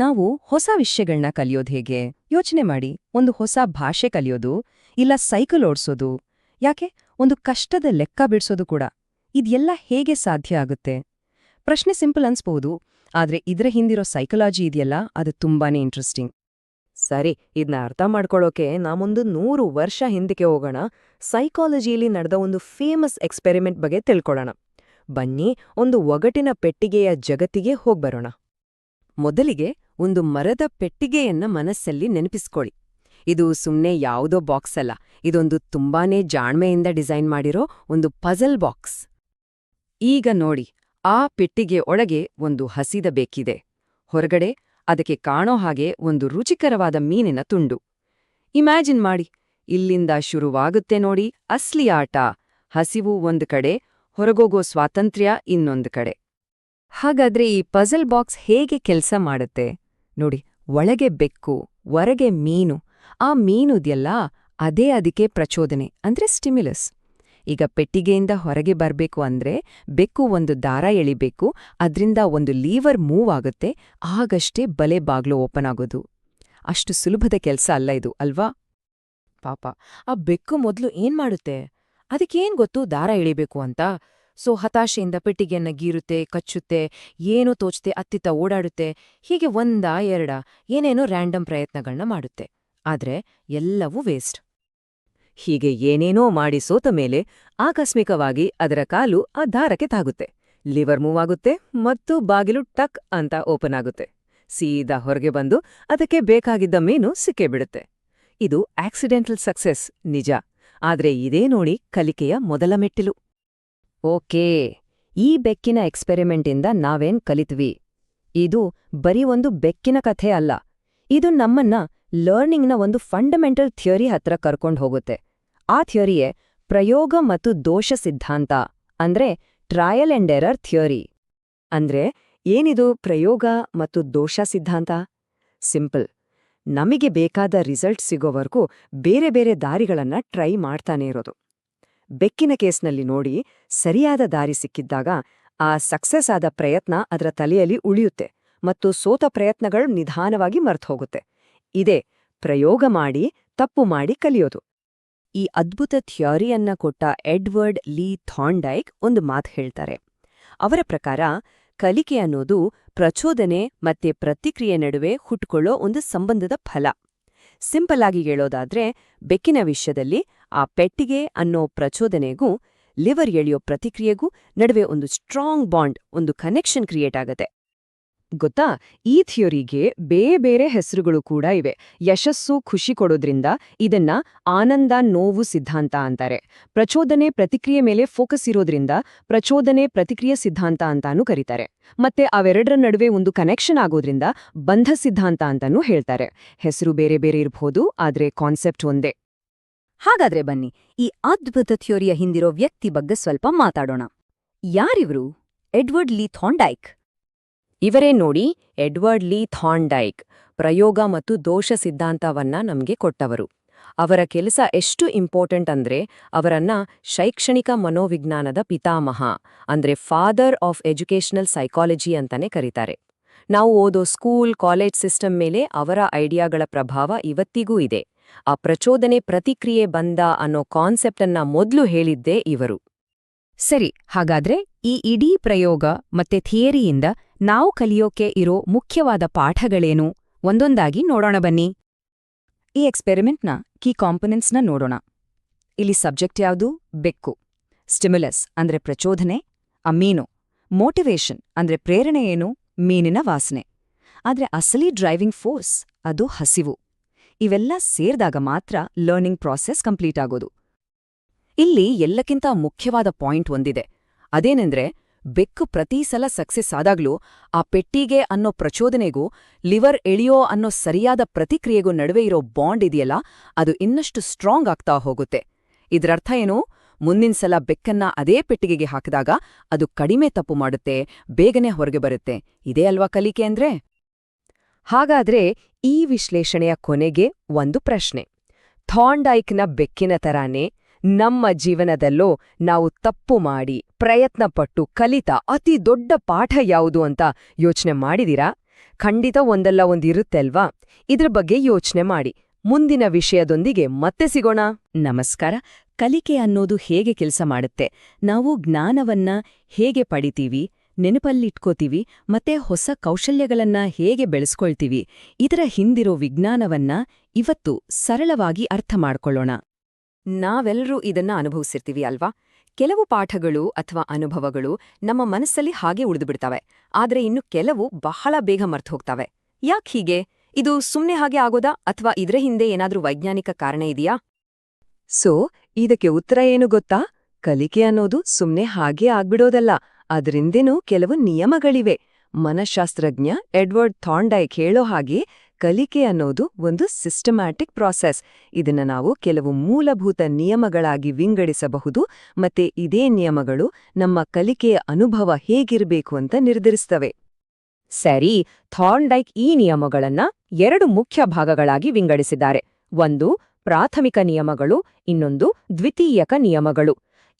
ನಾವು ಹೊಸ ವಿಷಯಗಳನ್ನ ಕಲಿಯೋದು ಹೇಗೆ? ಯೋಚನೆ ಮಾಡಿ. ಒಂದು ಹೊಸ ಭಾಷೆ ಕಲಿಯೋದು, ಇಲ್ಲ ಸೈಕಲ್ ಓಡಿಸೋದು, ಯಾಕೆ? ಒಂದು ಕಷ್ಟದ ಲೆಕ್ಕ ಬಿಡಿಸೋದು ಕೂಡ. ಇದೆಲ್ಲ ಹೇಗೆ ಸಾಧ್ಯ ಆಗುತ್ತೆ? ಪ್ರಶ್ನೆ ಸಿಂಪಲ್ ಅನ್ಸ್ಬೋದು ಆದ್ರೆ ಇದರ ಹಿಂದಿರೋ ಸೈಕಲಾಜಿ ಇದೆಯಲ್ಲ, ಅದು ತುಂಬಾನೇ ಇಂಟ್ರೆಸ್ಟಿಂಗ್. ಸರಿ ಇದನ್ನ ಅರ್ಥ ಮಾಡ್ಕೊಳ್ಳೋಕೆ ನಾಮೊಂದು ನೂರು ವರ್ಷ ಹಿಂದಕ್ಕೆ ಹೋಗೋಣ. ಸೈಕಾಲಜಿಯಲ್ಲಿ ನಡೆದ ಒಂದು ಫೇಮಸ್ ಎಕ್ಸ್ಪೆರಿಮೆಂಟ್ ಬಗ್ಗೆ ತಿಳ್ಕೊಳ್ಳೋಣ ಬನ್ನಿ, ಒಂದು ಒಗಟಿನ ಪೆಟ್ಟಿಗೆಯ ಜಗತ್ತಿಗೆ ಹೋಗ್ಬರೋಣ. ಮೊದಲಿಗೆ ಒಂದು ಮರದ ಪೆಟ್ಟಿಗೆಯನ್ನ ಮನಸ್ಸಲ್ಲಿ ನೆನಪಿಸ್ಕೊಳ್ಳಿ. ಇದು ಸುಮ್ಮನೆ ಯಾವುದೋ ಬಾಕ್ಸ್ ಅಲ್ಲ. ಇದೊಂದು ತುಂಬಾನೇ ಜಾಣ್ಮೆಯಿಂದ ಡಿಸೈನ್ ಮಾಡಿರೋ ಒಂದು ಪಜಲ್ ಬಾಕ್ಸ್. ಈಗ ನೋಡಿ, ಆ ಪೆಟ್ಟಿಗೆ ಒಳಗೆ ಒಂದು ಹಸಿದ ಬೇಕಿದೆ. ಹೊರಗಡೆ ಅದಕ್ಕೆ ಕಾಣೋ ಹಾಗೆ ಒಂದು ರುಚಿಕರವಾದ ಮೀನಿನ ತುಂಡು. ಇಮ್ಯಾಜಿನ್ ಮಾಡಿ. ಇಲ್ಲಿಂದ ಶುರುವಾಗುತ್ತೆ ನೋಡಿ ಅಸ್ಲಿ ಆಟ. ಹಸಿವು ಒಂದು ಕಡೆ, ಹೊರಗೋಗೋ ಸ್ವಾತಂತ್ರ್ಯ ಇನ್ನೊಂದು ಕಡೆ. ಹಾಗಾದ್ರೆ ಈ ಪಜಲ್ ಬಾಕ್ಸ್ ಹೇಗೆ ಕೆಲಸ ಮಾಡುತ್ತೆ? ನೋಡಿ, ಒಳಗೆ ಬೆಕ್ಕು, ಹೊರಗೆ ಮೀನು, ಆ ಮೀನುದ್ಯಲ್ಲ ಅದೇ ಅದಕ್ಕೆ ಪ್ರಚೋದನೆ, ಅಂದ್ರೆ ಸ್ಟಿಮ್ಯುಲಸ್ ಈಗ ಪೆಟ್ಟಿಗೆಯಿಂದ ಹೊರಗೆ ಬರಬೇಕು ಅಂದ್ರೆ ಬೆಕ್ಕು ಒಂದು ದಾರ ಎಳಿಬೇಕು, ಅದರಿಂದ ಒಂದು ಲೀವರ್ ಮೂವ್ ಆಗುತ್ತೆ, ಆಗಷ್ಟೇ ಬಲೆ ಬಾಗ್ಲು ಓಪನ್ ಆಗೋದು. ಅಷ್ಟು ಸುಲಭದ ಕೆಲಸ ಅಲ್ಲ ಇದು, ಅಲ್ವಾ? ಪಾಪ, ಆ ಬೆಕ್ಕು ಮೊದಲು ಏನ್ ಮಾಡುತ್ತೆ? ಅದಕ್ಕೇನ್ ಗೊತ್ತು ದಾರ ಎಳಿಬೇಕು ಅಂತ? ಸೊ ಹತಾಶೆಯಿಂದ ಪೆಟ್ಟಿಗೆಯನ್ನು ಗೀರುತ್ತೆ, ಕಚ್ಚುತ್ತೆ, ಏನು ತೋಚುತ್ತೆ ಅತ್ತಿತ್ತ ಓಡಾಡುತ್ತೆ, ಹೀಗೆ ಒಂದ ಎರಡ ಏನೇನೋ ರ್ಯಾಂಡಮ್ ಪ್ರಯತ್ನಗಳನ್ನ ಮಾಡುತ್ತೆ. ಆದ್ರೆ ಎಲ್ಲವೂ ವೇಸ್ಟ್ ಹೀಗೆ ಏನೇನೋ ಮಾಡಿ ಸೋತ ಮೇಲೆ ಆಕಸ್ಮಿಕವಾಗಿ ಅದರ ಕಾಲು ಆ ದಾರಕ್ಕೆ ತಾಗುತ್ತೆ. ಲಿವರ್ ಮೂವ್ ಆಗುತ್ತೆ ಮತ್ತು ಬಾಗಿಲು ಟಕ್ ಅಂತ ಓಪನ್ ಆಗುತ್ತೆ. ಸೀದಾ ಹೊರಗೆ ಬಂದು ಅದಕ್ಕೆ ಬೇಕಾಗಿದ್ದ ಮೀನು ಸಿಕ್ಕೇ ಬಿಡುತ್ತೆ. ಇದು ಆಕ್ಸಿಡೆಂಟಲ್ ಸಕ್ಸೆಸ್ ನಿಜ. ಆದ್ರೆ ಇದೇ ನೋಡಿ ಕಲಿಕೆಯ ಮೊದಲ ಮೆಟ್ಟಿಲು. ಓಕೆ. ಈ ಬೆಕ್ಕಿನ ಎಕ್ಸ್ಪೆರಿಮೆಂಟಿಂದ ನಾವೇನ್ ಕಲಿತ್ವಿ? ಇದು ಬರೀ ಒಂದು ಬೆಕ್ಕಿನ ಕಥೆ ಅಲ್ಲ. ಇದು ನಮ್ಮನ್ನ ಲರ್ನಿಂಗ್ನ ಒಂದು ಫಂಡಮೆಂಟಲ್ ಥಿಯರಿ ಹತ್ರ ಕರ್ಕೊಂಡು ಹೋಗುತ್ತೆ. ಆ ಥಿಯರಿಯೇ ಪ್ರಯೋಗ ಮತ್ತು ದೋಷ ಸಿದ್ಧಾಂತ, ಅಂದ್ರೆ ಟ್ರಯಲ್ ಅಂಡ್ ಎರರ್ ಥಿಯರಿ. ಅಂದ್ರೆ ಏನಿದು ಪ್ರಯೋಗ ಮತ್ತು ದೋಷ ಸಿದ್ಧಾಂತ? ಸಿಂಪಲ್. ನಮಗೆ ಬೇಕಾದ ರಿಸಲ್ಟ್ ಸಿಗೋವರೆಗೂ ಬೇರೆ ಬೇರೆ ದಾರಿಗಳನ್ನ ಟ್ರೈ ಮಾಡ್ತಾನೆ ಇರೋದು. ಬೆಕ್ಕಿನ ಕೇಸ್ನಲ್ಲಿ ನೋಡಿ ಸರಿಯಾದ ದಾರಿ ಸಿಕ್ಕಿದ್ದಾಗ ಆ ಸಕ್ಸಸ್ ಆದ ಪ್ರಯತ್ನ ಅದರ ತಲೆಯಲ್ಲಿ ಉಳಿಯುತ್ತೆ ಮತ್ತು ಸೋತ ಪ್ರಯತ್ನಗಳು ನಿಧಾನವಾಗಿ ಮರ್ತೋಗುತ್ತೆ. ಇದೇ ಪ್ರಯೋಗ ಮಾಡಿ, ತಪ್ಪು ಮಾಡಿ ಕಲಿಯೋದು. ಈ ಅದ್ಭುತ ಥಿಯರಿಯನ್ನ ಕೊಟ್ಟ ಎಡ್ವರ್ಡ್ ಲೀ ಥಾಂಡೈಕ್ ಒಂದು ಮಾತು ಹೇಳ್ತಾರೆ. ಅವರ ಪ್ರಕಾರ ಕಲಿಕೆ ಅನ್ನೋದು ಪ್ರಚೋದನೆ ಮತ್ತೆ ಪ್ರತಿಕ್ರಿಯೆ ನಡುವೆ ಹುಟ್ಕೊಳ್ಳೋ ಒಂದು ಸಂಬಂಧದ ಫಲ. ಸಿಂಪಲ್ ಆಗಿ ಹೇಳೋದಾದ್ರೆ ಬೆಕ್ಕಿನ ವಿಷಯದಲ್ಲಿ ಆ ಪೆಟ್ಟಿಗೆ ಅನ್ನೋ ಪ್ರಚೋದನೆಗೂ, ಲಿವರ್ ಎಳೆಯೋ ಪ್ರತಿಕ್ರಿಯೆಗೂ ನಡುವೆ ಒಂದು ಸ್ಟ್ರಾಂಗ್ ಬಾಂಡ್ ಒಂದು ಕನೆಕ್ಷನ್ ಕ್ರಿಯೇಟ್ ಆಗತ್ತೆ. ಗೊತ್ತಾ? ಈ ಥಿಯೋರಿಗೆ ಬೇರೆ ಬೇರೆ ಹೆಸರುಗಳು ಕೂಡ ಇವೆ. ಯಶಸ್ಸು ಖುಷಿ ಕೊಡೋದ್ರಿಂದ ಇದನ್ನ ಆನಂದ ನೋವು ಸಿದ್ಧಾಂತ ಅಂತಾರೆ. ಪ್ರಚೋದನೆ ಪ್ರತಿಕ್ರಿಯೆ ಮೇಲೆ ಫೋಕಸ್ ಇರೋದ್ರಿಂದ ಪ್ರಚೋದನೆ ಪ್ರತಿಕ್ರಿಯೆ ಸಿದ್ಧಾಂತ ಅಂತಾನೂ ಕರೀತಾರೆ. ಮತ್ತೆ ಅವೆರಡರ ನಡುವೆ ಒಂದು ಕನೆಕ್ಷನ್ ಆಗೋದ್ರಿಂದ ಬಂಧ ಸಿದ್ಧಾಂತ ಅಂತಾನೂ ಹೇಳ್ತಾರೆ. ಹೆಸರು ಬೇರೆ ಬೇರೆ ಇರಬಹುದು ಆದ್ರೆ ಕಾನ್ಸೆಪ್ಟ್ ಒಂದೇ. ಹಾಗಾದ್ರೆ ಬನ್ನಿ, ಈ ಅದ್ಭುತ ಥಿಯೋರಿಯ ಹಿಂದಿರೋ ವ್ಯಕ್ತಿ ಬಗ್ಗೆ ಸ್ವಲ್ಪ ಮಾತಾಡೋಣ. ಯಾರಿವ್ರು? ಎಡ್ವರ್ಡ್ ಲೀ ಥಾಂಡೈಕ್ ಇವರೇ ನೋಡಿ, ಎಡ್ವರ್ಡ್ ಲೀ ಥಾಂಡೈಕ್ ಪ್ರಯೋಗ ಮತ್ತು ದೋಷ ಸಿದ್ಧಾಂತವನ್ನ ನಮಗೆ ಕೊಟ್ಟವರು. ಅವರ ಕೆಲಸ ಎಷ್ಟು ಇಂಪಾರ್ಟೆಂಟ್ ಅಂದ್ರೆ, ಅವರನ್ನ ಶೈಕ್ಷಣಿಕ ಮನೋವಿಜ್ಞಾನದ ಪಿತಾಮಹ, ಅಂದ್ರೆ ಫಾದರ್ ಆಫ್ ಎಜುಕೇಷನಲ್ ಸೈಕಾಲಜಿ ಅಂತಾನೆ ಕರೀತಾರೆ. ನಾವು ಓದೋ ಸ್ಕೂಲ್, ಕಾಲೇಜ್ ಸಿಸ್ಟಮ್ ಮೇಲೆ ಅವರ ಐಡಿಯಾಗಳ ಪ್ರಭಾವ ಇವತ್ತಿಗೂ ಇದೆ. ಆ ಪ್ರಚೋದನೆ ಪ್ರತಿಕ್ರಿಯೆ ಬಂದ ಅನ್ನೋ ಕಾನ್ಸೆಪ್ಟನ್ನ ಮೊದ್ಲು ಹೇಳಿದ್ದೇ ಇವರು. ಸರಿ, ಹಾಗಾದ್ರೆ ಈ ಇಡೀ ಪ್ರಯೋಗ ಮತ್ತೆ ಥಿಯರಿಯಿಂದ ನಾವು ಕಲಿಯೋಕೆ ಇರೋ ಮುಖ್ಯವಾದ ಪಾಠಗಳೇನು? ಒಂದೊಂದಾಗಿ ನೋಡೋಣ ಬನ್ನಿ. ಈ ಎಕ್ಸ್ಪೆರಿಮೆಂಟ್ನ ಕೀ ಕಾಂಪೊನೆಂಟ್ಸ್ನ ನೋಡೋಣ. ಇಲ್ಲಿ ಸಬ್ಜೆಕ್ಟ್ ಯಾವುದು? ಬೆಕ್ಕು. ಸ್ಟಿಮ್ಯುಲಸ್ ಅಂದ್ರೆ ಪ್ರಚೋದನೆ ಆ ಮೀನು ಮೋಟಿವೇಶನ್ ಅಂದ್ರೆ ಪ್ರೇರಣೆ ಏನು? ಮೀನಿನ ವಾಸನೆ. ಆದ್ರೆ ಅಸಲಿ ಡ್ರೈವಿಂಗ್ ಫೋರ್ಸ್ ಅದು ಹಸಿವು. ಇವೆಲ್ಲ ಸೇರ್ದಾಗ ಮಾತ್ರ ಲರ್ನಿಂಗ್ ಪ್ರಾಸೆಸ್ ಕಂಪ್ಲೀಟ್ ಆಗೋದು. ಇಲ್ಲಿ ಎಲ್ಲಕ್ಕಿಂತ ಮುಖ್ಯವಾದ ಪಾಯಿಂಟ್ ಒಂದಿದೆ. ಅದೇನೆಂದ್ರೆ, ಬೆಕ್ಕು ಪ್ರತಿ ಸಲ ಸಕ್ಸೆಸ್ ಆದಾಗ್ಲೂ ಆ ಪೆಟ್ಟಿಗೆ ಅನ್ನೋ ಪ್ರಚೋದನೆಗೂ ಲಿವರ್ ಎಳಿಯೋ ಅನ್ನೋ ಸರಿಯಾದ ಪ್ರತಿಕ್ರಿಯೆಗೂ ನಡುವೆ ಇರೋ ಬಾಂಡ್ ಇದೆಯಲ್ಲ, ಅದು ಇನ್ನಷ್ಟು ಸ್ಟ್ರಾಂಗ್ ಆಗ್ತಾ ಹೋಗುತ್ತೆ. ಇದರರ್ಥ ಏನು? ಮುಂದಿನ ಸಲ ಬೆಕ್ಕನ್ನ ಅದೇ ಪೆಟ್ಟಿಗೆಗೆ ಹಾಕಿದಾಗ ಅದು ಕಡಿಮೆ ತಪ್ಪು ಮಾಡುತ್ತೆ, ಬೇಗನೆ ಹೊರಗೆ ಬರುತ್ತೆ. ಇದೇ ಅಲ್ವಾ ಕಲಿಕೆ ಅಂದ್ರೆ? ಹಾಗಾದ್ರೆ ಈ ವಿಶ್ಲೇಷಣೆಯ ಕೊನೆಗೆ ಒಂದು ಪ್ರಶ್ನೆ. ಥಾಂಡೈಕ್ನ ಬೆಕ್ಕಿನ ತರಾನೇ ನಮ್ಮ ಜೀವನದಲ್ಲೋ ನಾವು ತಪ್ಪು ಮಾಡಿ ಪ್ರಯತ್ನಪಟ್ಟು ಕಲಿತ ಅತಿ ದೊಡ್ಡ ಪಾಠ ಯಾವುದು ಅಂತ ಯೋಚನೆ ಮಾಡಿದಿರಾ? ಖಂಡಿತ ಒಂದಲ್ಲ ಒಂದಿರುತ್ತೆಲ್ವಾ? ಇದ್ರ ಬಗ್ಗೆ ಯೋಚನೆ ಮಾಡಿ. ಮುಂದಿನ ವಿಷಯದೊಂದಿಗೆ ಮತ್ತೆ ಸಿಗೋಣ. ನಮಸ್ಕಾರ. ಕಲಿಕೆ ಅನ್ನೋದು ಹೇಗೆ ಕೆಲಸ ಮಾಡುತ್ತೆ? ನಾವು ಜ್ಞಾನವನ್ನ ಹೇಗೆ ಪಡಿತೀವಿ? ನೆನಪಲ್ಲಿಟ್ಕೋತೀವಿ, ಮತ್ತೆ ಹೊಸ ಕೌಶಲ್ಯಗಳನ್ನ ಹೇಗೆ ಬೆಳೆಸ್ಕೊಳ್ತೀವಿ, ಇದರ ಹಿಂದಿರೋ ವಿಜ್ಞಾನವನ್ನ ಇವತ್ತು ಸರಳವಾಗಿ ಅರ್ಥ ಮಾಡ್ಕೊಳ್ಳೋಣ. ನಾವೆಲ್ಲರೂ ಇದನ್ನ ಅನುಭವಿಸಿರ್ತೀವಿ ಅಲ್ವಾ? ಕೆಲವು ಪಾಠಗಳು ಅಥವಾ ಅನುಭವಗಳು ನಮ್ಮ ಮನಸ್ಸಲ್ಲಿ ಹಾಗೆ ಉಳಿದುಬಿಡ್ತವೆ ಆದರೆ ಇನ್ನು ಕೆಲವು ಬಹಳ ಬೇಗ ಮರ್ತು ಹೋಗ್ತವೆ. ಯಾಕ್ ಹೀಗೆ? ಇದು ಸುಮ್ನೆ ಹಾಗೆ ಆಗೋದಾ? ಅಥವಾ ಇದರ ಹಿಂದೆ ಏನಾದ್ರೂ ವೈಜ್ಞಾನಿಕ ಕಾರಣ ಇದೆಯಾ? ಸೋ, ಇದಕ್ಕೆ ಉತ್ತರ ಏನು ಗೊತ್ತಾ? ಕಲಿಕೆ ಅನ್ನೋದು ಸುಮ್ನೆ ಹಾಗೆ ಆಗ್ಬಿಡೋದಲ್ಲ. ಅದರಿಂದೇನೂ ಕೆಲವು ನಿಯಮಗಳಿವೆ. ಮನಃಶಾಸ್ತ್ರಜ್ಞ ಎಡ್ವರ್ಡ್ ಥಾಂಡೈಕ್ ಹೇಳೋ ಹಾಗೆ ಕಲಿಕೆ ಅನ್ನೋದು ಒಂದು ಸಿಸ್ಟಮ್ಯಾಟಿಕ್ ಪ್ರಾಸೆಸ್. ಇದನ್ನ ನಾವು ಕೆಲವು ಮೂಲಭೂತ ನಿಯಮಗಳಾಗಿ ವಿಂಗಡಿಸಬಹುದು ಮತ್ತೆ ಇದೇ ನಿಯಮಗಳು ನಮ್ಮ ಕಲಿಕೆಯ ಅನುಭವ ಹೇಗಿರಬೇಕು ಅಂತ ನಿರ್ಧರಿಸ್ತವೆ ಸರಿ, ಥಾರ್ನ್ಡೈಕ್ ಈ ನಿಯಮಗಳನ್ನ ಎರಡು ಮುಖ್ಯ ಭಾಗಗಳಾಗಿ ವಿಂಗಡಿಸಿದ್ದಾರೆ. ಒಂದು ಪ್ರಾಥಮಿಕ ನಿಯಮಗಳು, ಇನ್ನೊಂದು ದ್ವಿತೀಯಕ ನಿಯಮಗಳು.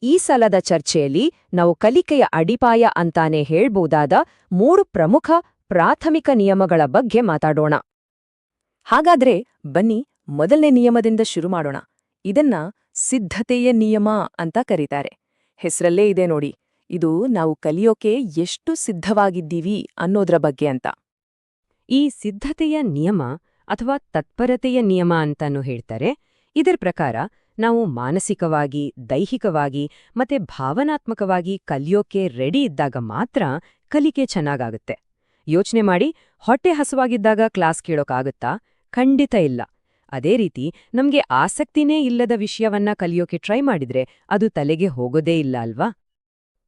ಈ ಸಲದ ಚರ್ಚೆಯಲ್ಲಿ ನಾವು ಕಲಿಕೆಯ ಅಡಿಪಾಯ ಅಂತಾನೆ ಹೇಳ್ಬೋದಾದ ಮೂರು ಪ್ರಮುಖ ಪ್ರಾಥಮಿಕ ನಿಯಮಗಳ ಬಗ್ಗೆ ಮಾತಾಡೋಣ. ಹಾಗಾದ್ರೆ ಬನ್ನಿ ಮೊದಲನೇ ನಿಯಮದಿಂದ ಶುರು ಮಾಡೋಣ. ಇದನ್ನ ಸಿದ್ಧತೆಯ ನಿಯಮ ಅಂತ ಕರೀತಾರೆ. ಹೆಸರಲ್ಲೇ ಇದೆ ನೋಡಿ, ಇದು ನಾವು ಕಲಿಯೋಕೆ ಎಷ್ಟು ಸಿದ್ಧವಾಗಿದ್ದೀವಿ ಅನ್ನೋದ್ರ ಬಗ್ಗೆ ಅಂತ. ಈ ಸಿದ್ಧತೆಯ ನಿಯಮ ಅಥವಾ ತತ್ಪರತೆಯ ನಿಯಮ ಅಂತಾನು ಹೇಳ್ತಾರೆ. ಇದರ ಪ್ರಕಾರ ನಾವು ಮಾನಸಿಕವಾಗಿ, ದೈಹಿಕವಾಗಿ ಮತ್ತೆ ಭಾವನಾತ್ಮಕವಾಗಿ ಕಲಿಯೋಕೆ ರೆಡಿ ಇದ್ದಾಗ ಮಾತ್ರ ಕಲಿಕೆ ಚೆನ್ನಾಗಾಗುತ್ತೆ. ಯೋಚನೆ ಮಾಡಿ, ಹೊಟ್ಟೆ ಹಸುವಾಗಿದ್ದಾಗ ಕ್ಲಾಸ್ ಕೇಳೋಕ್ಕಾಗುತ್ತಾ ಖಂಡಿತ ಇಲ್ಲ. ಅದೇ ರೀತಿ ನಮ್ಗೆ ಆಸಕ್ತಿನೇ ಇಲ್ಲದ ವಿಷಯವನ್ನ ಕಲಿಯೋಕೆ ಟ್ರೈ ಮಾಡಿದ್ರೆ ಅದು ತಲೆಗೆ ಹೋಗೋದೇ ಇಲ್ಲ ಅಲ್ವಾ?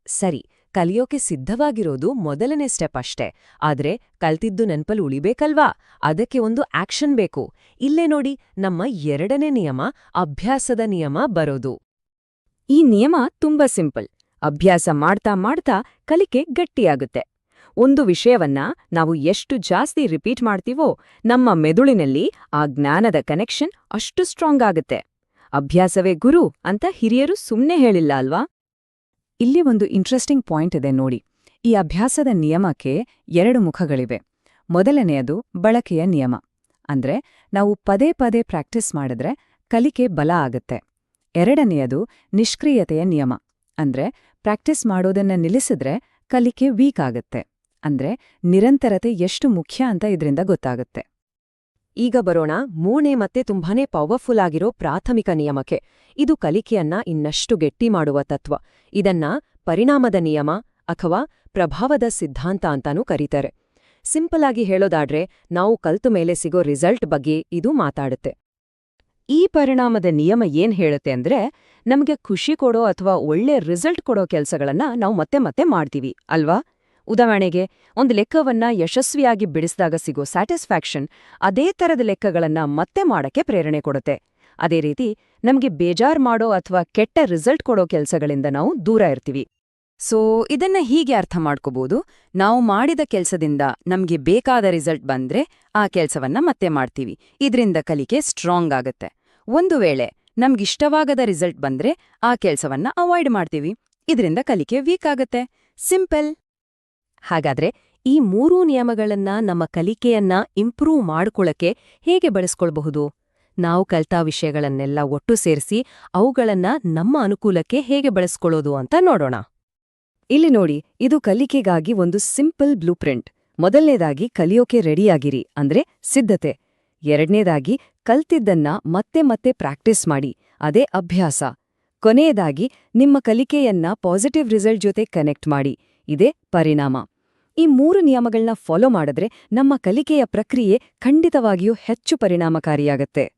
ಸರಿ ಕಲಿಯೋಕೆ ಸಿದ್ಧವಾಗಿರೋದು ಮೊದಲನೇ ಸ್ಟೆಪ್ ಅಷ್ಟೇ. ಆದ್ರೆ ಕಲ್ತಿದ್ದು ನೆನಪಲ್ಲಿ ಉಳಿಬೇಕಲ್ವಾ? ಅದಕ್ಕೆ ಒಂದು ಆಕ್ಷನ್ ಬೇಕು. ಇಲ್ಲೇ ನೋಡಿ, ನಮ್ಮ ಎರಡನೇ ನಿಯಮ, ಅಭ್ಯಾಸದ ನಿಯಮ ಬರೋದು. ಈ ನಿಯಮ ತುಂಬಾ ಸಿಂಪಲ್. ಅಭ್ಯಾಸ ಮಾಡ್ತಾ ಮಾಡ್ತಾ ಕಲಿಕೆ ಗಟ್ಟಿಯಾಗುತ್ತೆ. ಒಂದು ವಿಷಯವನ್ನ ನಾವು ಎಷ್ಟು ಜಾಸ್ತಿ ರಿಪೀಟ್ ಮಾಡ್ತೀವೋ, ನಮ್ಮ ಮೆದುಳಿನಲ್ಲಿ ಆ ಜ್ಞಾನದ ಕನೆಕ್ಷನ್ ಅಷ್ಟು ಸ್ಟ್ರಾಂಗ್ ಆಗುತ್ತೆ. ಅಭ್ಯಾಸವೇ ಗುರು ಅಂತ ಹಿರಿಯರು ಸುಮ್ಮನೆ ಹೇಳಿಲ್ಲ ಅಲ್ವಾ? ಇಲ್ಲಿ ಒಂದು ಇಂಟ್ರೆಸ್ಟಿಂಗ್ ಪಾಯಿಂಟ್ ಇದೆ ನೋಡಿ. ಈ ಅಭ್ಯಾಸದ ನಿಯಮಕ್ಕೆ ಎರಡು ಮುಖಗಳಿವೆ. ಮೊದಲನೆಯದು ಬಳಕೆಯ ನಿಯಮ. ಅಂದ್ರೆ ನಾವು ಪದೇ ಪದೇ ಪ್ರಾಕ್ಟೀಸ್ ಮಾಡಿದ್ರೆ ಕಲಿಕೆ ಬಲ ಆಗತ್ತೆ. ಎರಡನೆಯದು ನಿಷ್ಕ್ರಿಯತೆಯ ನಿಯಮ. ಅಂದ್ರೆ ಪ್ರಾಕ್ಟೀಸ್ ಮಾಡೋದನ್ನ ನಿಲ್ಲಿಸಿದ್ರೆ ಕಲಿಕೆ ವೀಕ್ ಆಗತ್ತೆ. ಅಂದ್ರೆ ನಿರಂತರತೆ ಎಷ್ಟು ಮುಖ್ಯ ಅಂತ ಇದರಿಂದ ಗೊತ್ತಾಗುತ್ತೆ. ಈಗ ಬರೋಣ, ಮೂಣೆ ಮತ್ತೆ ತುಂಬಾನೇ ಪವರ್ಫುಲ್ ಆಗಿರೋ ಪ್ರಾಥಮಿಕ ನಿಯಮಕ್ಕೆ. ಇದು ಕಲಿಕೆಯನ್ನ ಇನ್ನಷ್ಟು ಗಟ್ಟಿ ಮಾಡುವ ತತ್ವ. ಇದನ್ನ ಪರಿಣಾಮದ ನಿಯಮ ಅಥವಾ ಪ್ರಭಾವದ ಸಿದ್ಧಾಂತ ಅಂತಾನೂ ಕರೀತಾರೆ. ಸಿಂಪಲ್ ಆಗಿ ಹೇಳೋದಾದ್ರೆ, ನಾವು ಕಲ್ತು ಮೇಲೆ ಸಿಗೋ ರಿಸಲ್ಟ್ ಬಗ್ಗೆ ಇದು ಮಾತಾಡುತ್ತೆ. ಈ ಪರಿಣಾಮದ ನಿಯಮ ಏನ್ ಹೇಳುತ್ತೆ ಅಂದ್ರೆ, ನಮ್ಗೆ ಖುಷಿ ಕೊಡೋ ಅಥವಾ ಒಳ್ಳೆ ರಿಸಲ್ಟ್ ಕೊಡೋ ಕೆಲಸಗಳನ್ನ ನಾವು ಮತ್ತೆ ಮತ್ತೆ ಮಾಡ್ತೀವಿ, ಅಲ್ವಾ? ಉದಾಹರಣೆಗೆ, ಒಂದು ಲೆಕ್ಕವನ್ನ ಯಶಸ್ವಿಯಾಗಿ ಬಿಡಿಸಿದಾಗ ಸಿಗೋ ಸ್ಯಾಟಿಸ್ಫ್ಯಾಕ್ಷನ್ ಅದೇ ಥರದ ಲೆಕ್ಕಗಳನ್ನ ಮತ್ತೆ ಮಾಡಕ್ಕೆ ಪ್ರೇರಣೆ ಕೊಡುತ್ತೆ. ಅದೇ ರೀತಿ, ನಮಗೆ ಬೇಜಾರ್ ಮಾಡೋ ಅಥವಾ ಕೆಟ್ಟ ರಿಸಲ್ಟ್ ಕೊಡೋ ಕೆಲಸಗಳಿಂದ ನಾವು ದೂರ ಇರ್ತೀವಿ. ಸೋ, ಇದನ್ನ ಹೀಗೆ ಅರ್ಥ ಮಾಡ್ಕೋಬಹುದು ನಾವು ಮಾಡಿದ ಕೆಲಸದಿಂದ ನಮಗೆ ಬೇಕಾದ ರಿಸಲ್ಟ್ ಬಂದ್ರೆ ಆ ಕೆಲಸವನ್ನ ಮತ್ತೆ ಮಾಡ್ತೀವಿ. ಇದರಿಂದ ಕಲಿಕೆ ಸ್ಟ್ರಾಂಗ್ ಆಗತ್ತೆ. ಒಂದು ವೇಳೆ ನಮ್ಗಿಷ್ಟವಾಗದ ರಿಸಲ್ಟ್ ಬಂದ್ರೆ ಆ ಕೆಲಸವನ್ನ ಅವಾಯ್ಡ್ ಮಾಡ್ತೀವಿ. ಇದರಿಂದ ಕಲಿಕೆ ವೀಕ್ ಆಗತ್ತೆ. ಸಿಂಪಲ್. ಹಾಗಾದ್ರೆ ಈ ಮೂರೂ ನಿಯಮಗಳನ್ನ ನಮ್ಮ ಕಲಿಕೆಯನ್ನ ಇಂಪ್ರೂವ್ ಮಾಡ್ಕೊಳಕ್ಕೆ ಹೇಗೆ ಬಳಸ್ಕೊಳ್ಬಹುದು? ನಾವು ಕಲ್ತಾ ವಿಷಯಗಳನ್ನೆಲ್ಲ ಒಟ್ಟು ಸೇರಿಸಿ ಅವುಗಳನ್ನ ನಮ್ಮ ಅನುಕೂಲಕ್ಕೆ ಹೇಗೆ ಬಳಸ್ಕೊಳ್ಳೋದು ಅಂತ ನೋಡೋಣ. ಇಲ್ಲಿ ನೋಡಿ, ಇದು ಕಲಿಕೆಗಾಗಿ ಒಂದು ಸಿಂಪಲ್ ಬ್ಲೂ ಪ್ರಿಂಟ್ ಮೊದಲನೇದಾಗಿ ಕಲಿಯೋಕೆ ರೆಡಿಯಾಗಿರಿ ಅಂದ್ರೆ ಸಿದ್ಧತೆ. ಎರಡನೇದಾಗಿ ಕಲ್ತಿದ್ದನ್ನ ಮತ್ತೆ ಮತ್ತೆ ಪ್ರಾಕ್ಟೀಸ್ ಮಾಡಿ, ಅದೇ ಅಭ್ಯಾಸ. ಕೊನೆಯದಾಗಿ ನಿಮ್ಮ ಕಲಿಕೆಯನ್ನ ಪಾಸಿಟಿವ್ ರಿಸಲ್ಟ್ ಜೊತೆ ಕನೆಕ್ಟ್ ಮಾಡಿ. ಇದೇ ಪರಿಣಾಮ. ಈ ಮೂರು ನಿಯಮಗಳನ್ನ ಫಾಲೋ ಮಾಡಿದ್ರೆ ನಮ್ಮ ಕಲಿಕೆಯ ಪ್ರಕ್ರಿಯೆ ಖಂಡಿತವಾಗಿಯೂ ಹೆಚ್ಚು ಪರಿಣಾಮಕಾರಿಯಾಗತ್ತೆ.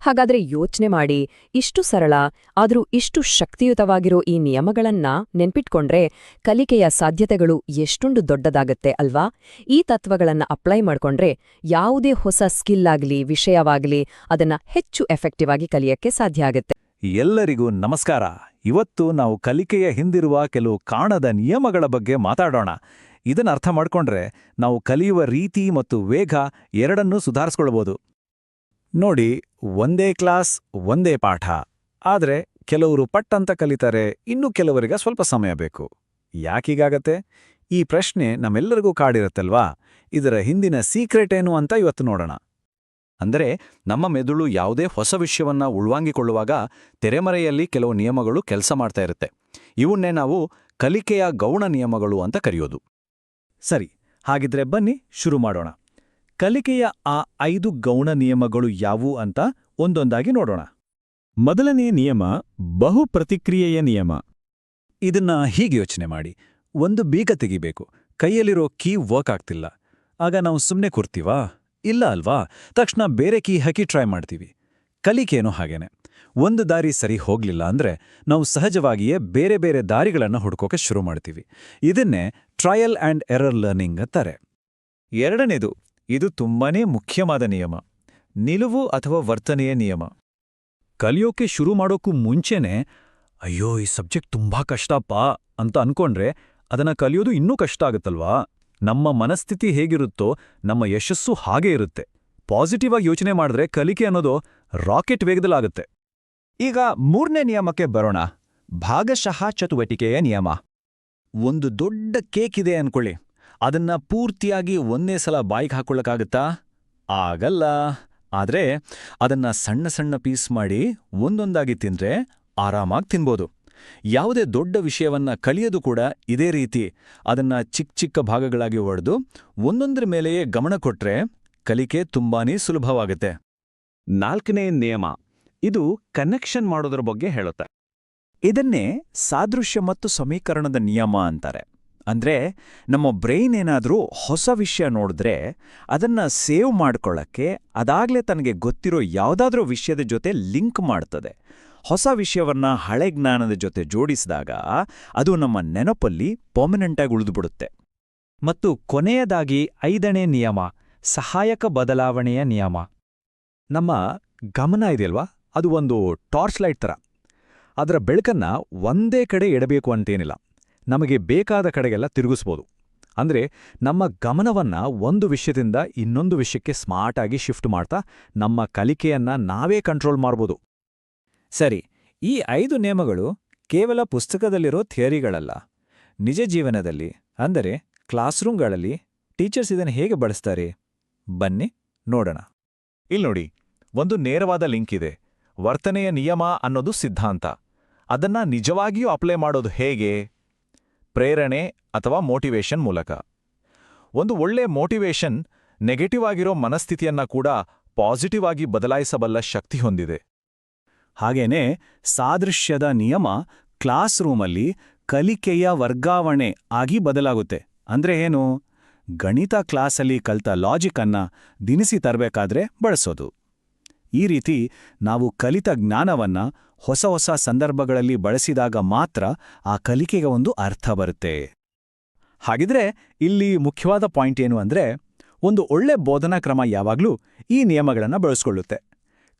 ಹಾಗಾದ್ರೆ ಯೋಚನೆ ಮಾಡಿ, ಇಷ್ಟು ಸರಳ, ಆದರೂ ಇಷ್ಟು ಶಕ್ತಿಯುತವಾಗಿರೋ ಈ ನಿಯಮಗಳನ್ನ ನೆನ್ಪಿಟ್ಕೊಂಡ್ರೆ ಕಲಿಕೆಯ ಸಾಧ್ಯತೆಗಳು ಎಷ್ಟೊಂದು ದೊಡ್ಡದಾಗತ್ತೆ ಅಲ್ವಾ? ಈ ತತ್ವಗಳನ್ನ ಅಪ್ಲೈ ಮಾಡ್ಕೊಂಡ್ರೆ ಯಾವುದೇ ಹೊಸ ಸ್ಕಿಲ್ ಆಗಲಿ, ವಿಷಯವಾಗಲಿ, ಅದನ್ನ ಹೆಚ್ಚು ಎಫೆಕ್ಟಿವ್ ಆಗಿ ಕಲಿಯಕ್ಕೆ ಸಾಧ್ಯ ಆಗತ್ತೆ. ಎಲ್ಲರಿಗೂ ನಮಸ್ಕಾರ. ಇವತ್ತು ನಾವು ಕಲಿಕೆಯ ಹಿಂದಿರುವ ಕೆಲವು ಕಾಣದ ನಿಯಮಗಳ ಬಗ್ಗೆ ಮಾತಾಡೋಣ. ಇದನ್ನ ಅರ್ಥ ಮಾಡಿಕೊಂಡ್ರೆ ನಾವು ಕಲಿಯುವ ರೀತಿ ಮತ್ತು ವೇಗ ಎರಡನ್ನೂ ಸುಧಾರಿಸ್ಕೊಳ್ಬೋದು. ನೋಡಿ, ಒಂದೇ ಕ್ಲಾಸ್, ಒಂದೇ ಪಾಠ. ಆದ್ರೆ ಕೆಲವರು ಪಟ್ಟಂತ ಕಲಿತಾರೆ ಇನ್ನು ಕೆಲವರಿಗೆ ಸ್ವಲ್ಪ ಸಮಯ ಬೇಕು. ಯಾಕೀಗಾಗತ್ತೆ? ಈ ಪ್ರಶ್ನೆ ನಮ್ಮೆಲ್ಲರಿಗೂ ಕಾಡಿರತ್ತಲ್ವಾ? ಇದರ ಹಿಂದಿನ ಸೀಕ್ರೆಟ್ ಏನು ಅಂತ ಇವತ್ತು ನೋಡೋಣ. ಅಂದರೆ ನಮ್ಮ ಮೆದುಳು ಯಾವುದೇ ಹೊಸ ವಿಷಯವನ್ನು ಉಳ್ವಾಂಗಿಕೊಳ್ಳುವಾಗ ತೆರೆಮರೆಯಲ್ಲಿ ಕೆಲವು ನಿಯಮಗಳು ಕೆಲಸ ಮಾಡ್ತಾ ಇರುತ್ತೆ. ಇವನ್ನೇ ನಾವು ಕಲಿಕೆಯ ಗೌಣ ನಿಯಮಗಳು ಅಂತ ಕರೆಯೋದು. ಸರಿ, ಹಾಗಿದ್ರೆ ಬನ್ನಿ ಶುರು ಮಾಡೋಣ. ಕಲಿಕೆಯ ಆ ಐದು ಗೌಣ ನಿಯಮಗಳು ಯಾವುವು ಅಂತ ಒಂದೊಂದಾಗಿ ನೋಡೋಣ. ಮೊದಲನೆಯ ನಿಯಮ, ಬಹುಪ್ರತಿಕ್ರಿಯೆಯ ನಿಯಮ. ಇದನ್ನ ಹೀಗೆ ಯೋಚನೆ ಮಾಡಿ. ಒಂದು ಬೀಗ ತೆಗಿಬೇಕು. ಕೈಯಲ್ಲಿರೋ ಕೀ ವರ್ಕ್ ಆಗ್ತಿಲ್ಲ. ಆಗ ನಾವು ಸುಮ್ಮನೆ ಕೂರ್ತೀವಾ? ಇಲ್ಲ ಅಲ್ವಾ? ತಕ್ಷಣ ಬೇರೆ ಕೀ ಹಾಕಿ ಟ್ರೈ ಮಾಡ್ತೀವಿ. ಕಲಿಕೇನೋ ಹಾಗೇನೆ. ಒಂದು ದಾರಿ ಸರಿ ಹೋಗ್ಲಿಲ್ಲ ಅಂದ್ರೆ ನಾವು ಸಹಜವಾಗಿಯೇ ಬೇರೆ ಬೇರೆ ದಾರಿಗಳನ್ನು ಹುಡ್ಕೋಕೆ ಶುರು ಮಾಡ್ತೀವಿ. ಇದನ್ನೇ ಟ್ರಯಲ್ ಆ್ಯಂಡ್ ಎರರ್ ಲರ್ನಿಂಗ್ ಅಂತಾರೆ. ಎರಡನೇದು, ಇದು ತುಂಬಾನೇ ಮುಖ್ಯವಾದ ನಿಯಮ. ನಿಲುವು ಅಥವಾ ವರ್ತನೆಯ ನಿಯಮ. ಕಲಿಯೋಕೆ ಶುರು ಮಾಡೋಕ್ಕೂ ಮುಂಚೆನೆ, ಅಯ್ಯೋ, ಈ ಸಬ್ಜೆಕ್ಟ್ ತುಂಬಾ ಕಷ್ಟಪ್ಪ ಅಂತ ಅನ್ಕೊಂಡ್ರೆ ಅದನ್ನ ಕಲಿಯೋದು ಇನ್ನೂ ಕಷ್ಟ ಆಗುತ್ತಲ್ವಾ? ನಮ್ಮ ಮನಸ್ಥಿತಿ ಹೇಗಿರುತ್ತೋ, ನಮ್ಮ ಯಶಸ್ಸು ಹಾಗೇ ಇರುತ್ತೆ. ಪಾಸಿಟಿವ್ ಆಗಿ ಯೋಚನೆ ಮಾಡಿದ್ರೆ ಕಲಿಕೆ ಅನ್ನೋದು ರಾಕೆಟ್ ವೇಗದಲ್ಲಾಗುತ್ತೆ. ಈಗ ಮೂರನೇ ನಿಯಮಕ್ಕೆ ಬರೋಣ. ಭಾಗಶಃ ಚಟುವಟಿಕೆಯ ನಿಯಮ. ಒಂದು ದೊಡ್ಡ ಕೇಕ್ ಇದೆ ಅನ್ಕೊಳ್ಳಿ. ಅದನ್ನ ಪೂರ್ತಿಯಾಗಿ ಒಂದೇ ಸಲ ಬಾಯಿಗೆ ಹಾಕೊಳ್ಳಕ್ಕಾಗತ್ತಾ? ಆಗಲ್ಲ. ಆದ್ರೆ ಅದನ್ನ ಸಣ್ಣ ಸಣ್ಣ ಪೀಸ್ ಮಾಡಿ ಒಂದೊಂದಾಗಿ ತಿಂದ್ರೆ ಆರಾಮಾಗಿ ತಿನ್ಬೋದು. ಯಾವುದೇ ದೊಡ್ಡ ವಿಷಯವನ್ನ ಕಲಿಯೋದು ಕೂಡ ಇದೇ ರೀತಿ ಅದನ್ನ ಚಿಕ್ಕ ಚಿಕ್ಕ ಭಾಗಗಳಾಗಿ ಒಡೆದು ಒಂದೊಂದರ ಮೇಲೆಯೇ ಗಮನ ಕೊಟ್ರೆ ಕಲಿಕೆ ತುಂಬಾನೇ ಸುಲಭವಾಗುತ್ತೆ. ನಾಲ್ಕನೇ ನಿಯಮ, ಇದು ಕನೆಕ್ಷನ್ ಮಾಡೋದ್ರ ಬಗ್ಗೆ ಹೇಳುತ್ತೆ. ಇದನ್ನೇ ಸಾದೃಶ್ಯ ಮತ್ತು ಸಮೀಕರಣದ ನಿಯಮ ಅಂತಾರೆ. ಅಂದ್ರೆ ನಮ್ಮ ಬ್ರೈನ್ ಏನಾದರೂ ಹೊಸ ವಿಷಯ ನೋಡಿದ್ರೆ ಅದನ್ನ ಸೇವ್ ಮಾಡ್ಕೊಳ್ಳೋಕ್ಕೆ ಅದಾಗ್ಲೇ ತನಗೆ ಗೊತ್ತಿರೋ ಯಾವುದಾದ್ರೂ ವಿಷಯದ ಜೊತೆ ಲಿಂಕ್ ಮಾಡ್ತದೆ. ಹೊಸ ವಿಷಯವನ್ನು ಹಳೆ ಜ್ಞಾನದ ಜೊತೆ ಜೋಡಿಸಿದಾಗ ಅದು ನಮ್ಮ ನೆನಪಲ್ಲಿ ಪರ್ಮನೆಂಟಾಗಿ ಉಳಿದುಬಿಡುತ್ತೆ. ಮತ್ತು ಕೊನೆಯದಾಗಿ ಐದನೇ ನಿಯಮ, ಸಹಾಯಕ ಬದಲಾವಣೆಯ ನಿಯಮ. ನಮ್ಮ ಗಮನ ಇದೆಯಲ್ವಾ? ಅದು ಒಂದು ಟಾರ್ಚ್ ಲೈಟ್ ಥರ. ಅದರ ಬೆಳಕನ್ನ ಒಂದೇ ಕಡೆ ಇಡಬೇಕು ಅಂತೇನಿಲ್ಲ. ನಮಗೆ ಬೇಕಾದ ಕಡೆಗೆಲ್ಲ ತಿರುಗಿಸ್ಬೋದು. ಅಂದ್ರೆ ನಮ್ಮ ಗಮನವನ್ನ ಒಂದು ವಿಷಯದಿಂದ ಇನ್ನೊಂದು ವಿಷಯಕ್ಕೆ ಸ್ಮಾರ್ಟಾಗಿ ಶಿಫ್ಟ್ ಮಾಡ್ತಾ ನಮ್ಮ ಕಲಿಕೆಯನ್ನ ನಾವೇ ಕಂಟ್ರೋಲ್ ಮಾಡ್ಬೋದು. ಸರಿ, ಈ ಐದು ನಿಯಮಗಳು ಕೇವಲ ಪುಸ್ತಕದಲ್ಲಿರೋ ಥಿಯರಿಗಳಲ್ಲ. ನಿಜ ಜೀವನದಲ್ಲಿ, ಅಂದರೆ ಕ್ಲಾಸ್ರೂಮ್ಗಳಲ್ಲಿ ಟೀಚರ್ಸ್ ಇದನ್ನು ಹೇಗೆ ಬಳಸ್ತಾರೆ? ಬನ್ನಿ, ನೋಡೋಣ. ಇಲ್ಲಿ ನೋಡಿ, ಒಂದು ನೇರವಾದ ಲಿಂಕ್ ಇದೆ. ವರ್ತನೆಯ ನಿಯಮ ಅನ್ನೋದು ಸಿದ್ಧಾಂತ. ಅದನ್ನ ನಿಜವಾಗಿಯೂ ಅಪ್ಲೈ ಮಾಡೋದು ಹೇಗೆ? ಪ್ರೇರಣೆ ಅಥವಾ ಮೋಟಿವೇಶನ್ ಮೂಲಕ. ಒಂದು ಒಳ್ಳೆ ಮೋಟಿವೇಶನ್ ನೆಗೆಟಿವ್ ಆಗಿರೋ ಮನಸ್ಥಿತಿಯನ್ನ ಕೂಡ ಪಾಸಿಟಿವ್ ಆಗಿ ಬದಲಾಯಿಸಬಲ್ಲ ಶಕ್ತಿ ಹೊಂದಿದೆ. ಹಾಗೇನೇ ಸಾದೃಶ್ಯದ ನಿಯಮ ಕ್ಲಾಸ್ ರೂಮಲ್ಲಿ ಕಲಿಕೆಯ ವರ್ಗಾವಣೆ ಆಗಿ ಬದಲಾಗುತ್ತೆ. ಅಂದ್ರೆ ಏನು? ಗಣಿತ ಕ್ಲಾಸಲ್ಲಿ ಕಲ್ತ ಲಾಜಿಕ್ ಅನ್ನ ದಿನಿಸಿ ತರಬೇಕಾದ್ರೆ ಬಳಸೋದು. ಈ ರೀತಿ ನಾವು ಕಲಿತ ಜ್ಞಾನವನ್ನ ಹೊಸ ಹೊಸ ಸಂದರ್ಭಗಳಲ್ಲಿ ಬಳಸಿದಾಗ ಮಾತ್ರ ಆ ಕಲಿಕೆಗೆ ಒಂದು ಅರ್ಥ ಬರುತ್ತೆ. ಹಾಗಿದ್ರೆ ಇಲ್ಲಿ ಮುಖ್ಯವಾದ ಪಾಯಿಂಟ್ ಏನು ಅಂದ್ರೆ ಒಂದು ಒಳ್ಳೆ ಬೋಧನಾ ಕ್ರಮ ಯಾವಾಗ್ಲೂ ಈ ನಿಯಮಗಳನ್ನು ಬಳಸ್ಕೊಳ್ಳುತ್ತೆ.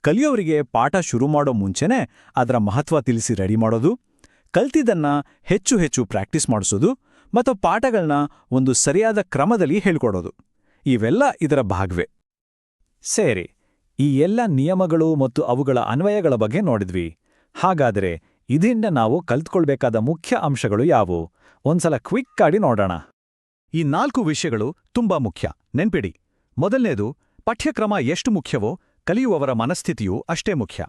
ಕಲಿಯೋರಿಗೆ ಪಾಠ ಶುರು ಮಾಡೋ ಮುಂಚೆನೇ ಅದರ ಮಹತ್ವ ತಿಳಿಸಿ ರೆಡಿ ಮಾಡೋದು, ಕಲ್ತಿದ್ದನ್ನ ಹೆಚ್ಚು ಹೆಚ್ಚು ಪ್ರಾಕ್ಟೀಸ್ ಮಾಡಿಸೋದು ಮತ್ತು ಪಾಠಗಳನ್ನ ಒಂದು ಸರಿಯಾದ ಕ್ರಮದಲ್ಲಿ ಹೇಳ್ಕೊಡೋದು. ಇವೆಲ್ಲ ಇದರ ಭಾಗವೇ. ಸೇರಿ, ಈ ಎಲ್ಲ ನಿಯಮಗಳು ಮತ್ತು ಅವುಗಳ ಅನ್ವಯಗಳ ಬಗ್ಗೆ ನೋಡಿದ್ವಿ. ಹಾಗಾದರೆ ಇದರಿಂದ ನಾವು ಕಲ್ತ್ಕೊಳ್ಬೇಕಾದ ಮುಖ್ಯ ಅಂಶಗಳು ಯಾವುವು? ಒಂದ್ಸಲ ಕ್ವಿಕ್ ಆಗಿ ನೋಡೋಣ. ಈ ನಾಲ್ಕು ವಿಷಯಗಳು ತುಂಬಾ ಮುಖ್ಯ. ನೆನ್ಪಿಡಿ. ಮೊದಲನೇದು, ಪಠ್ಯಕ್ರಮ ಎಷ್ಟು ಮುಖ್ಯವೋ, ಕಲಿಯುವವರ ಮನಸ್ಥಿತಿಯು ಅಷ್ಟೇ ಮುಖ್ಯ.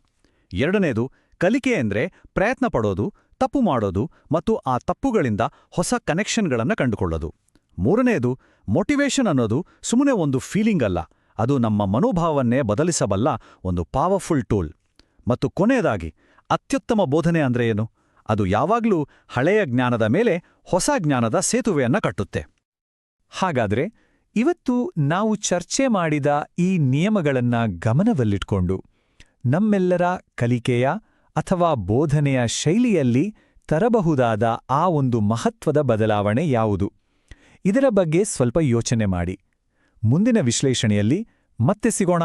ಎರಡನೇದು, ಕಲಿಕೆ ಎಂದ್ರೆ ಪ್ರಯತ್ನ ಪಡೋದು, ತಪ್ಪು ಮಾಡೋದು ಮತ್ತು ಆ ತಪ್ಪುಗಳಿಂದ ಹೊಸ ಕನೆಕ್ಷನ್ಗಳನ್ನು ಕಂಡುಕೊಳ್ಳೋದು. ಮೂರನೆಯದು ಮೋಟಿವೇಶನ್ ಅನ್ನೋದು ಸುಮ್ಮನೆ ಒಂದು ಫೀಲಿಂಗ್ ಅಲ್ಲ. ಅದು ನಮ್ಮ ಮನೋಭಾವನ್ನೇ ಬದಲಿಸಬಲ್ಲ ಒಂದು ಪವರ್ಫುಲ್ ಟೂಲ್ ಮತ್ತು ಕೊನೆಯದಾಗಿ ಅತ್ಯುತ್ತಮ ಬೋಧನೆ ಅಂದ್ರೆ ಏನು? ಅದು ಯಾವಾಗ್ಲೂ ಹಳೆಯ ಜ್ಞಾನದ ಮೇಲೆ ಹೊಸ ಜ್ಞಾನದ ಸೇತುವೆಯನ್ನ ಕಟ್ಟುತ್ತೆ. ಹಾಗಾದ್ರೆ ಇವತ್ತು ನಾವು ಚರ್ಚೆ ಮಾಡಿದ ಈ ನಿಯಮಗಳನ್ನ ಗಮನದಲ್ಲಿಟ್ಕೊಂಡು ನಮ್ಮೆಲ್ಲರ ಕಲಿಕೆಯ ಅಥವಾ ಬೋಧನೆಯ ಶೈಲಿಯಲ್ಲಿ ತರಬಹುದಾದ ಆ ಒಂದು ಮಹತ್ವದ ಬದಲಾವಣೆ ಯಾವುದು? ಇದರ ಬಗ್ಗೆ ಸ್ವಲ್ಪ ಯೋಚನೆ ಮಾಡಿ. ಮುಂದಿನ ವಿಶ್ಲೇಷಣೆಯಲ್ಲಿ ಮತ್ತೆ ಸಿಗೋಣ.